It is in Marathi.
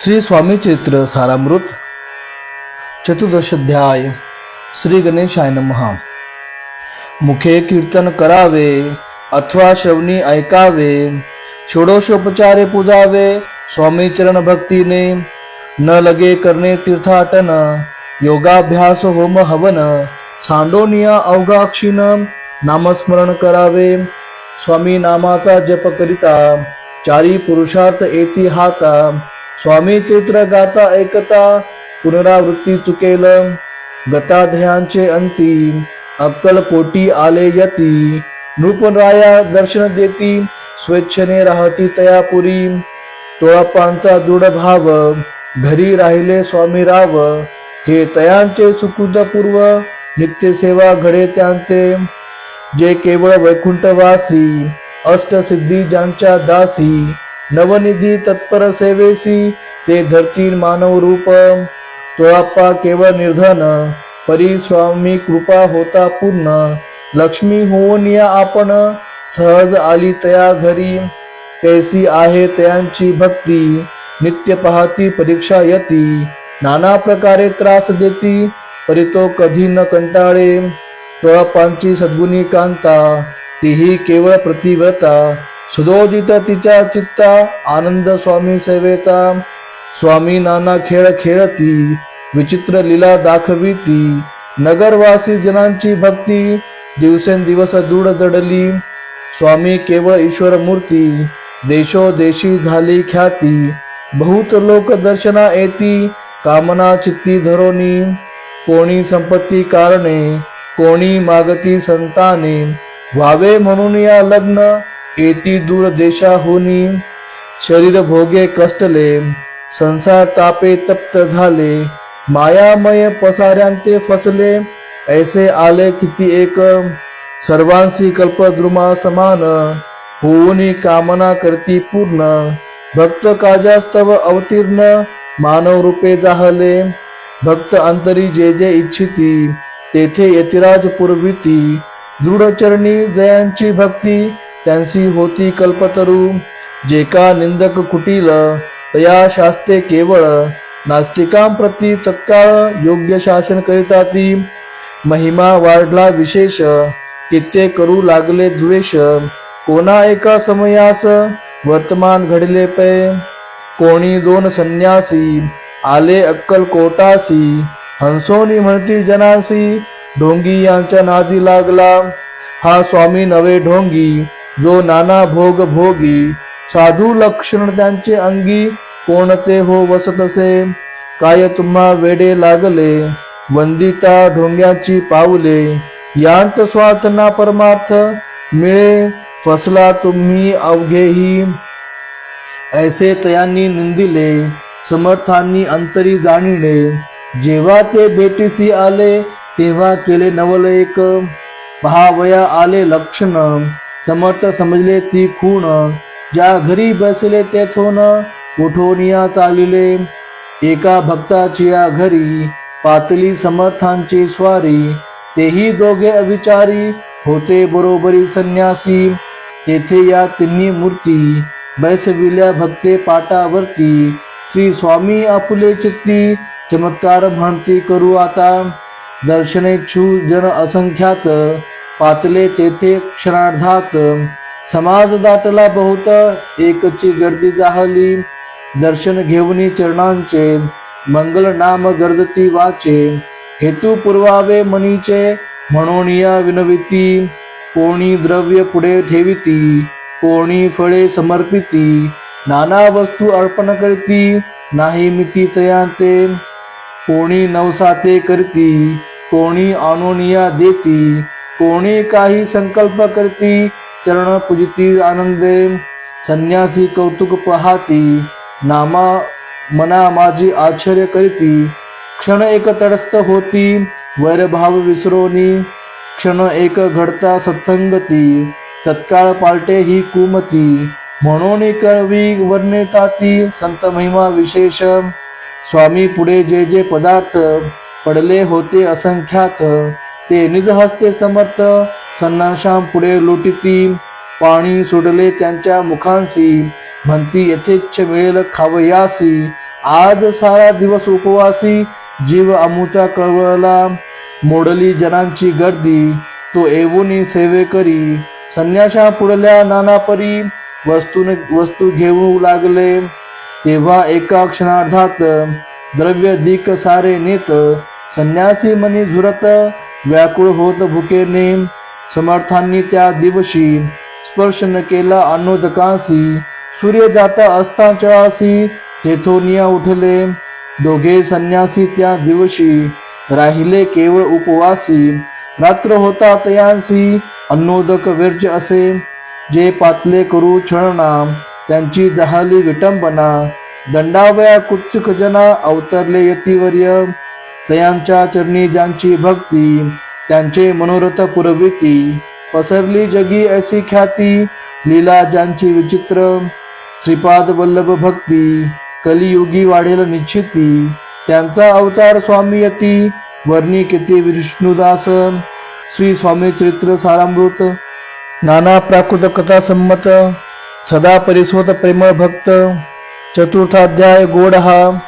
श्री स्वामी चरित्र सारामृत चतुर्दशाध्याय श्री गणेशाय नमहा मुखे कीर्तन करावे अथवा श्रवणी ऐकावे षोडोशोपचारे पूजावे स्वामी चरण भक्तीने न लगे करणे तीर्थाटन योगाभ्यास होम हवन सांडोनिया अवगाक्षीण नामस्मरण करावे स्वामी नामाचा जप करिता चारी पुरुषार्थ येती हाता स्वामी चित्र गाता ऐकता पुनरावृत्ती चुकेल गताध्यांचे अंतिम अक्कल कोटी आले यती नृपराया दर्शन देती स्वेच्छेने राहती तयापुरी चोळापांचा दृढ भाव घरी राहिले स्वामी राव हे तयांचे सुकृतपूर्व नित्यसेवा नित्य सेवा घडे त्यांचे जे केवळ वैकुंठवासी अष्टसिद्धी ज्यांच्या दासी नवनिधी तत्पर सेवेसी ते धरतील मानव रूप। चोळाप्पा केवळ निर्धन परी स्वामी कृपा होता पूर्ण। लक्ष्मी होऊन या आपण सहज आली तया घरी। कैसी आहे तयांची भक्ती नित्य पाहती परीक्षा यती। नाना प्रकारे त्रास देती परी तो कधी न कंटाळे। तोळाप्पांची सद्गुणी कांता तीही केवळ प्रतिव्रता। सुदोदित तिच्या चित्ता आनंद स्वामी सेवेचा. स्वामी नाना खेळ खेळती विचित्र लीला दाखविती. नगरवासी जनांची भक्ती दिवसेंदिवस दूढ जडली. स्वामी केवळ ईश्वर मूर्ती देशोदेशी झाली ख्याती. बहुत लोक दर्शना येती कामना चित्ती धरोनी. कोणी संपत्ती कारणे कोणी मागती संताने. व्हावे म्हणून या लग्न येती दूर देशाहुनी शरीर भोगे कष्टले संसार तापे तप्त झाले मायामय पसाऱ्यांचे फसले ऐसे आले किती एक सर्वांशी कल्पद्रुमा समान होऊनी कामना करती पूर्ण भक्त काजास्तव अवतीर्ण मानव रूपे जाहले भक्त अंतरी जे जे इच्छिती तेथे यतिराज पुरविती दृढचरणी जयांची भक्ती त्यांची होती कल्पतरू जे का निंदक कुटील तया शास्ते केवळ नास्तिकांप्रती तत्काळ योग्य शासन करिता ती महिमा वाढला विशेष कित्ये करू लागले द्वेष कोणा एका समयास वर्तमान घडले पै. कोणी दोन संन्यासी आले अक्कल कोटासी हंसोनी म्हणती जनासी ढोंगी यांच्या नादी लागला. हा स्वामी नवे ढोंगी जो नाना भोग भोगी साधू लक्षण त्यांचे अंगी कोणते हो वसतसे? काय तुम्हा वेडे लागले? वंदिता ढोंग्याची पावले यांत स्वार्थ ना परमार्थ? मिळे फसला तुम्ही अवघेही. ऐसे तयांनी निंदिले समर्थांनी अंतरी जाणिले. जेव्हा ते बेटीसी आले तेव्हा केले नवल एक पहावया आले लक्षण. समर्थ समजले ती खूण. ज्या घरी बसले तेथून उठोनिया चालिले. एका भक्ताच्या घरी पातली समर्थांची स्वारी. तेही दोघे अविचारी होते बरोबरी संन्यासी. तेथे या तिन्ही मूर्ती बैसविल्या भक्ते पाटावरती. श्री स्वामी आपुले चित्ती चमत्कार म्हणती करू आता. दर्शनेच्छू जन असंख्यात पातले तेथे क्षणार्धात. समाज दाटला बहुत एकची गर्दी जाहली. दर्शन घेऊन चरणांचे मंगल नाम गरजती वाचे. हेतू पुरवावे मनीचे म्हणून या विनविती. कोणी द्रव्य पुढे ठेविती कोणी फळे समर्पिती. नाना वस्तू अर्पण करती नाही मिती तयांते कोणी नवसाते करती कोणी आणोनिया देती. कोणी काही संकल्प करती चरण पूजिती आनंदे संन्यासी कौतुक पहाती नामा मना माझी आश्चर्य करीती क्षण एक तडस्थ होती वैरभाव विसरोनी क्षण एक घडता सत्संगती तत्काळ पालटे ही कुमती म्हणून कवी वर्णिताती संत महिमा विशेष स्वामी पुढे जे जे पदार्थ पडले होते असंख्यात ते निज हस्ते समर्थ सन्नाशाम पुढे लुटिती पाणी सोडले त्यांच्या मुखांसी म्हणती यथेच्छ मिळेल खावयासी आज सारा दिवस उपवासी. जीव अमुचा कळवळला मोडली जनांची गर्दी. तो एवोनी सेवे करी. संन्याशा पुढल्या नानापरी वस्तू वस्तू घेऊ लागले. तेव्हा एका क्षणार्धात द्रव्य दिक सारे नेत. संन्यासी मनी झुरत व्याकुळ होत भुकेने समर्थांनी त्या दिवशी स्पर्श न केला अनुदकासी. सूर्य जाता अस्ताचळासी तेथोनिया उठले. दोघे संन्यासी त्या दिवशी राहिले केवळ उपवासी. रात्र होता तयांसी अन्नोदक वर्ज असे. जे पातले करू छळना त्यांची जहाली विटंबना. दंडावया कुत्सिक जना अवतरले यतिवर्य. दयांच्या चरणी ज्यांची भक्ती त्यांचे मनोरथ पुरविती. पसरली जगी अशी ख्याती लीला ज्यांची विचित्र. श्रीपाद वल्लभ भक्ती कलियुगी वाढेल निश्चिती. त्यांचा अवतार स्वामी यती वर्णी किती विष्णुदास. श्री स्वामी चरित्र सारामृत नाना प्राकृत कथा संमत सदा परिस्वत प्रेमळ भक्त. चतुर्थाध्याय गोड हा